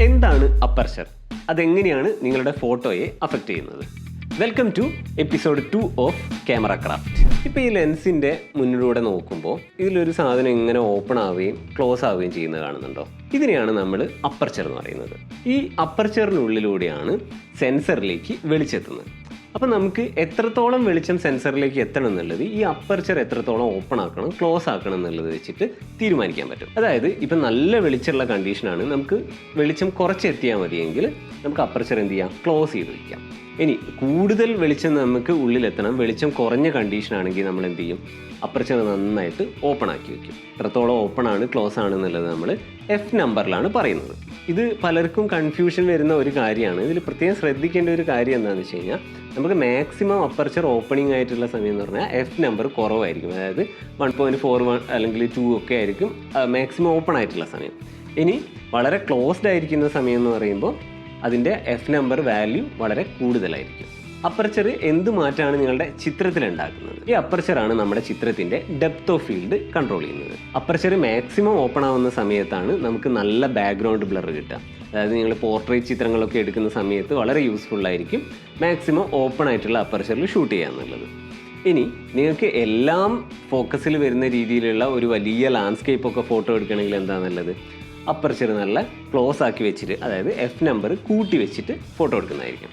എന്താണ് അപ്പർച്ചർ? അതെങ്ങനെയാണ് നിങ്ങളുടെ ഫോട്ടോയെ അഫക്റ്റ് ചെയ്യുന്നത്? Welcome to episode two of camera craft ഇപ്പോൾ ഈ ലെൻസിന്റെ മുന്നിലൂടെ നോക്കുമ്പോൾ ഇതിലൊരു സാധനം ഇങ്ങനെ ഓപ്പൺ ആവുകയും ക്ലോസ് ആവുകയും ചെയ്യുന്നത് കാണുന്നുണ്ടോ? ഇതിനെയാണ് നമ്മൾ അപ്പർച്ചർ എന്ന് പറയുന്നത്. ഈ അപ്പർച്ചറിനുള്ളിലൂടെയാണ് സെൻസറിലേക്ക് വെളിച്ചെത്തുന്നത്. അപ്പോൾ നമുക്ക് എത്രത്തോളം വെളിച്ചം സെൻസറിലേക്ക് എത്തണം എന്നുള്ളത് ഈ അപ്പർച്ചർ എത്രത്തോളം ഓപ്പൺ ആക്കണം ക്ലോസ് ആക്കണം എന്നുള്ളത് വെച്ചിട്ട് തീരുമാനിക്കാൻ പറ്റും. അതായത് ഇപ്പം നല്ല വെളിച്ചമുള്ള കണ്ടീഷനാണ് നമുക്ക് വെളിച്ചം കുറച്ച് എത്തിയാൽ മതിയെങ്കിൽ നമുക്ക് അപ്പർച്ചർ എന്ത് ചെയ്യാം? ക്ലോസ് ചെയ്ത് വയ്ക്കാം ഇനി കൂടുതൽ വെളിച്ചം നമുക്ക് ഉള്ളിലെത്തണം. വെളിച്ചം കുറഞ്ഞ കണ്ടീഷനാണെങ്കിൽ നമ്മൾ എന്ത് ചെയ്യും? അപ്പർച്ചർ നന്നായിട്ട് ഓപ്പൺ ആക്കി വയ്ക്കും എത്രത്തോളം ഓപ്പൺ ആണ് ക്ലോസ് ആണ് എന്നുള്ളത് നമ്മൾ എഫ് നമ്പറിലാണ് പറയുന്നത്. ഇത് പലർക്കും കൺഫ്യൂഷൻ വരുന്ന ഒരു കാര്യമാണ്. ഇതിൽ പ്രത്യേകം ശ്രദ്ധിക്കേണ്ട ഒരു കാര്യം എന്താണെന്ന് വെച്ച് കഴിഞ്ഞാൽ നമുക്ക് മാക്സിമം അപ്പർച്ചർ ഓപ്പണിംഗ് ആയിട്ടുള്ള സമയം എന്ന് പറഞ്ഞാൽ എഫ് നമ്പർ കുറവായിരിക്കും. അതായത് വൺ പോയിന്റ് ഫോർ വൺ അല്ലെങ്കിൽ ടു ഒക്കെ ആയിരിക്കും മാക്സിമം ഓപ്പൺ ആയിട്ടുള്ള സമയം. ഇനി വളരെ ക്ലോസ്ഡ് ആയിരിക്കുന്ന സമയം എന്ന് പറയുമ്പോൾ അതിന്റെ എഫ് നമ്പർ വാല്യൂ വളരെ കൂടുതലായിരിക്കും. അപ്പർച്ചർ എന്ത് മാറ്റമാണ് നിങ്ങളുടെ ചിത്രത്തിൽ ഉണ്ടാക്കുന്നത് ഈ അപ്പർച്ചറാണ് നമ്മുടെ ചിത്രത്തിന്റെ ഡെപ്ത് ഓഫ് ഫീൽഡ് കൺട്രോൾ ചെയ്യുന്നത്. അപ്പർച്ചർ മാക്സിമം ഓപ്പൺ ആവുന്ന സമയത്താണ് നമുക്ക് നല്ല ബാക്ക്ഗ്രൗണ്ട് ബ്ലർ കിട്ടുക. അതായത് നിങ്ങൾ പോർട്രേറ്റ് ചിത്രങ്ങളൊക്കെ എടുക്കുന്ന സമയത്ത് വളരെ യൂസ്ഫുൾ ആയിരിക്കും മാക്സിമം ഓപ്പൺ ആയിട്ടുള്ള അപ്പർച്ചറിൽ ഷൂട്ട് ചെയ്യാന്നുള്ളത് ഇനി നിങ്ങൾക്ക് എല്ലാം ഫോക്കസിൽ വരുന്ന രീതിയിലുള്ള ഒരു വലിയ ലാൻഡ്സ്കേപ്പ് ഒക്കെ ഫോട്ടോ എടുക്കണമെങ്കിൽ എന്താ നല്ലത്? അപ്പർച്ചർ നല്ല ക്ലോസ് ആക്കി വെച്ചിട്ട് അതായത് എഫ് നമ്പർ കൂട്ടി വെച്ചിട്ട് ഫോട്ടോ എടുക്കുന്നതായിരിക്കും.